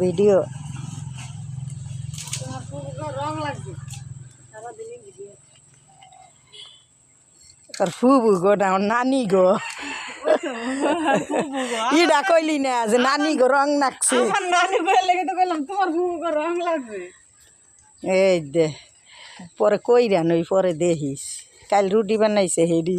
Video. রং লাগবে ফুবু গো না নানি গো। ইডা কইলি না যে নানি গো রং নাকছে। নানি বলে লেগে তো বললাম তোমার ফুলগুলো রং লাগবে। এই দে পরে কইরা নই পরে দেখিস। কাল রুটি বানাইছে হেডি।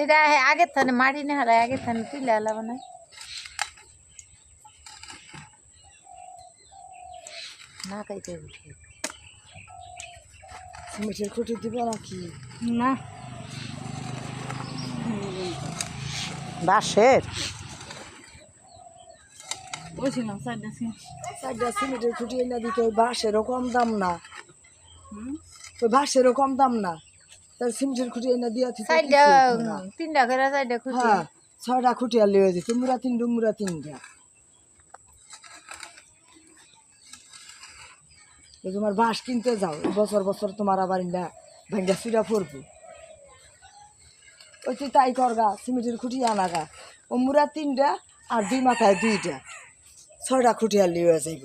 এটা আগের থানে মাটি না হারায় আগের থানে তুলে হালাবো না। না খাইতে উঠে সিমেন্টের খুঁটি দিব নাকি? না। বাঁশের? বলছিলাম সাইডটা সিমেন্টের খুঁটি এনে দিতে ওই বাঁশেরও কম দাম না। ওই বাঁশেরও কম দাম না। তার সিমেন্টের খুঁটি এনে দিয়ে হতো না। তিনটা করে। সাইডটা খুঁজে হ্যাঁ ছয়টা খুঁটি আর লিয়ে দিত মুরা তিনটা মুরা তিনটা তোমার বাঁশ কিনতে যাও। বছর বছর তোমার আবার ইন্দা ভাঙ্গা সিরা পড়ব ওই তুই তাই করগা সিমেন্টের খুঁটি আনা গা। ও মুরা তিনটা আর দুই মাথায় দুইটা ছয়টা খুঁটি আর লিয়ে যাইব।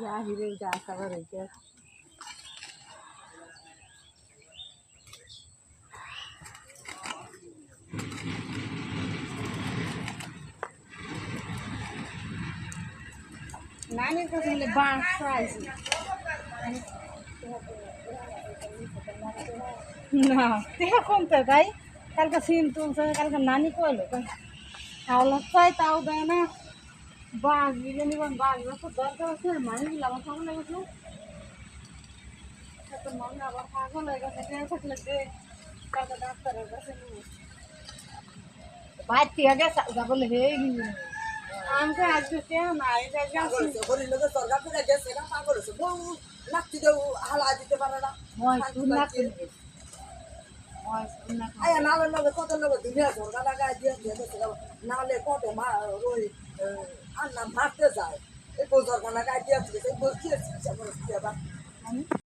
যায় আহিরে যা খাবার হইতে নানির কাছে বলে বাঁশ চাইছি না দেখা কমতে তাই কালকে সিন তুলছে, কালকে নানি কইলো, তাহলে চাই তাও দেয় না। বাঘ দিলে নিবেন বাঘ তো দরকার আছে দিলে আমার কেমন লেগেছে তো মনে আবার পাগল হয়ে গেছে টেনে থাকলে দে কালকে ডাক্তারের কাছে নিয়ে বাইর থেকে গেছে যা বলে হে আমাকে আজকে কেউ না এটা গেছে। হরিণ লোকের সরকার থেকে গেছে না পাগল হয়েছে। বউ নাকতি দেবো হালা দিতে পারে না। তুই না করবি তুই না আয়া নালে নালে কত লোক দুনিয়া লাগায় দিয়ে দিয়ে নালে কত মা ওই না মারতে যায়। এই বোঝার সরকার লাগায় দিয়ে দিয়েছে এই বউ কি